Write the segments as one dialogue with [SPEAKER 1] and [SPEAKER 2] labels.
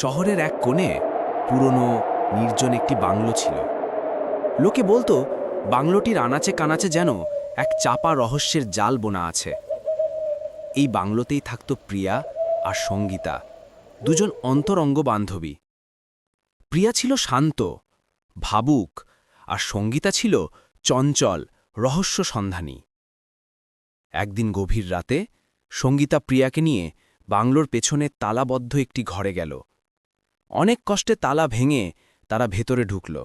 [SPEAKER 1] শহরের এক কোণে পুরনো, নির্জন একটি বাংলো ছিল। লোকে বলতো, বাংলোটির আনাচে কানাচে যেন এক চাপা রহস্যের জাল বোনা আছে। এই বাংলোতেই থাকত প্রিয়া আর সঙ্গীতা, দুজন অন্তরঙ্গ বান্ধবী। প্রিয়া ছিল শান্ত, ভাবুক আর সঙ্গীতা ছিল চঞ্চল, রহস্য সন্ধানী। একদিন গভীর রাতে সঙ্গীতা প্রিয়াকে নিয়ে বাংলোর পেছনে তালাবদ্ধ একটি ঘরে গেল। অনেক কষ্টে তালা ভেঙে তারা ভেতরে ঢুকল।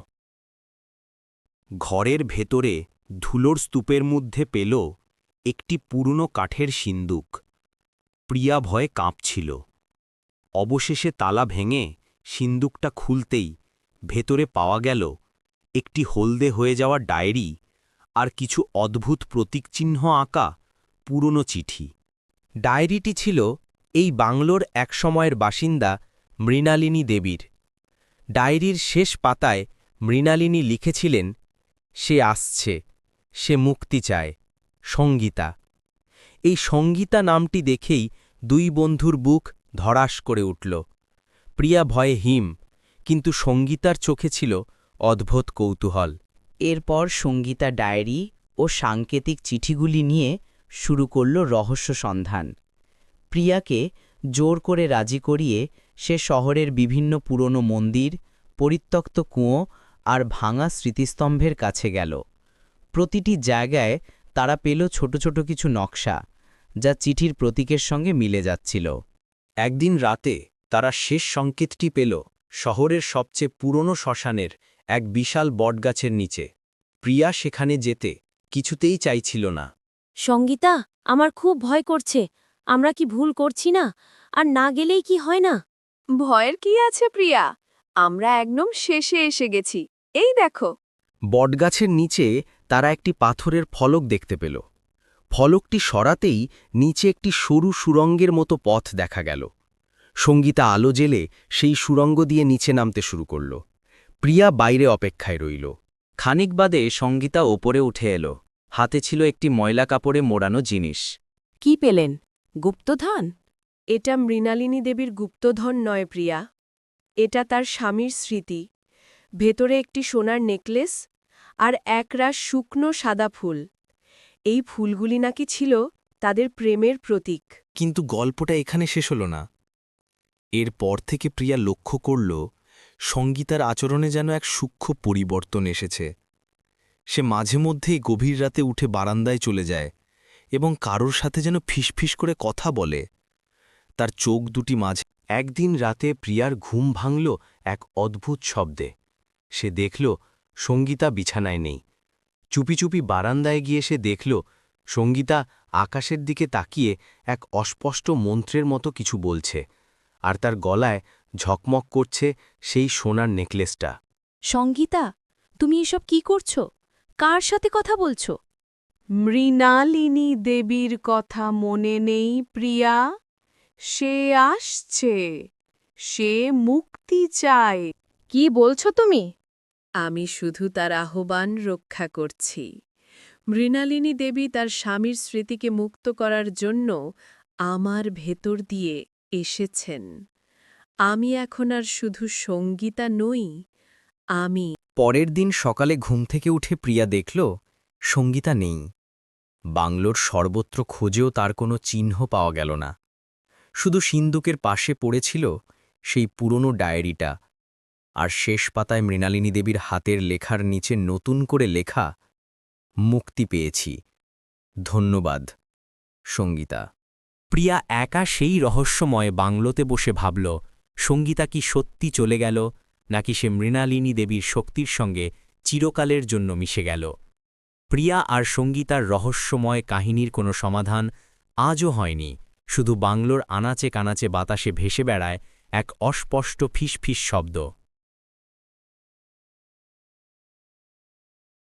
[SPEAKER 1] ঘরের ভেতরে ধুলোর স্তূপের মধ্যে পেল একটি পুরনো কাঠের সিন্দুক। প্রিয়া ভয়ে কাঁপছিল। অবশেষে তালা ভেঙে সিন্দুকটা খুলতেই ভেতরে পাওয়া গেল একটি হলদে হয়ে যাওয়া ডায়েরি আর কিছু অদ্ভুত প্রতীকচিহ্ন আঁকা পুরনো চিঠি। ডায়েরিটি ছিল এই বাংলোর একসময়ের বাসিন্দা মৃণালিনী দেবীর। ডায়েরির শেষ পাতায় মৃণালিনী লিখেছিলেন, সে আসছে, সে মুক্তি চায়, সঙ্গীতা। এই সঙ্গীতা নামটি দেখেই দুই বন্ধুর বুক ধরাস করে উঠল। প্রিয়া ভয়ে হিম, কিন্তু সঙ্গীতার চোখে ছিল অদ্ভুত কৌতূহল।
[SPEAKER 2] এরপর সঙ্গীতা ডায়েরি ও সাংকেতিক চিঠিগুলি নিয়ে শুরু করল রহস্য সন্ধান। প্রিয়াকে জোর করে রাজি করিয়ে সে শহরের বিভিন্ন পুরনো মন্দির, পরিত্যক্ত কুঁয়ো আর ভাঙা স্মৃতিস্তম্ভের কাছে গেল। প্রতিটি জায়গায় তারা পেল ছোট ছোট কিছু নকশা, যা চিঠির প্রতীকের সঙ্গে মিলে যাচ্ছিল।
[SPEAKER 1] একদিন রাতে তারা শেষ সংকেতটি পেল শহরের সবচেয়ে পুরনো শ্মশানের এক বিশাল বটগাছের নিচে। প্রিয়া সেখানে যেতে কিছুতেই চাইছিল না।
[SPEAKER 3] সঙ্গীতা, আমার খুব ভয় করছে। আমরা কি ভুল করছি না? আর না গেলেই কি হয় না?
[SPEAKER 4] ভয়ের কি আছে প্রিয়া? আমরা একদম শেষে এসে গেছি। এই দেখো।
[SPEAKER 1] বটগাছের নিচে তারা একটি পাথরের ফলক দেখতে পেল। ফলকটি সরাতেই নিচে একটি সরু সুরঙ্গের মতো পথ দেখা গেল। সঙ্গীতা আলো জেলে সেই সুরঙ্গ দিয়ে নিচে নামতে শুরু করল। প্রিয়া বাইরে অপেক্ষায় রইল। খানিক বাদে সঙ্গীতা ওপরে উঠে এলো। হাতে ছিল একটি ময়লা কাপড়ে মোড়ানো জিনিস।
[SPEAKER 3] কি পেলেন? গুপ্তধন?
[SPEAKER 4] এটা মৃণালিনী দেবীর গুপ্তধন নয় প্রিয়া। এটা তার স্বামীর স্মৃতি। ভেতরে একটি সোনার নেকলেস আর একরাশ শুকনো সাদা ফুল। এই ফুলগুলি নাকি ছিল তাদের প্রেমের প্রতীক।
[SPEAKER 1] কিন্তু গল্পটা এখানে শেষ হল না। এরপর থেকে প্রিয়া লক্ষ্য করল, সঙ্গীতার আচরণে যেন এক সূক্ষ্ম পরিবর্তন এসেছে। সে মাঝে মধ্যেই গভীর রাতে উঠে বারান্দায় চলে যায়। এবং কারোর সাথে যেন ফিসফিস করে কথা বলে। তার চোখ দুটি মাঝে। একদিন রাতে প্রিয়ার ঘুম ভাঙল এক অদ্ভুত শব্দে। সে দেখল, সঙ্গীতা বিছানায় নেই। চুপি চুপি বারান্দায় গিয়ে সে দেখল, সঙ্গীতা আকাশের দিকে তাকিয়ে এক অস্পষ্ট মন্ত্রের মতো কিছু বলছে আর তার গলায় ঝকমক করছে সেই সোনার নেকলেসটা।
[SPEAKER 3] সঙ্গীতা, তুমি এসব কি করছ? কার সাথে কথা বলছো?
[SPEAKER 4] মৃণালিনী দেবীর কথা মনে নেই প্রিয়া। সে আসছে সে মুক্তি চায়।
[SPEAKER 3] কি বলছো তুমি?
[SPEAKER 4] আমি শুধু তার আহ্বান রক্ষা করছি। মৃণালিনী দেবী তার স্বামীর স্মৃতিকে মুক্ত করার জন্য আমার ভেতর দিয়ে এসেছেন। আমি এখন আর শুধু সঙ্গীতা নই আমি
[SPEAKER 1] পরের দিন সকালে ঘুম থেকে উঠে প্রিয়া দেখল সঙ্গীতা নেই। বাংলোর সর্বত্র খোঁজেও তার কোনো চিহ্ন পাওয়া গেল না। শুধু সিন্দুকের পাশে পড়েছিল সেই পুরনো ডায়েরিটা আর শেষ পাতায় মৃণালিনী দেবীর হাতের লেখার নিচে নতুন করে লেখা, মুক্তি পেয়েছি। ধন্যবাদ, সঙ্গীতা। প্রিয়া একা সেই রহস্যময় বাংলোতে বসে ভাবল, সঙ্গীতা কি সত্যি চলে গেল, নাকি সে মৃণালিনী দেবীর শক্তির সঙ্গে চিরকালের জন্য মিশে গেল? প্রিয়া আর সঙ্গীতার রহস্যময় কাহিনীর কোনো সমাধান আজও হয়নি, শুধু বাংলোর আনাচে কানাচে বাতাসে ভেসে বেড়ায় এক অস্পষ্ট ফিসফিস শব্দ।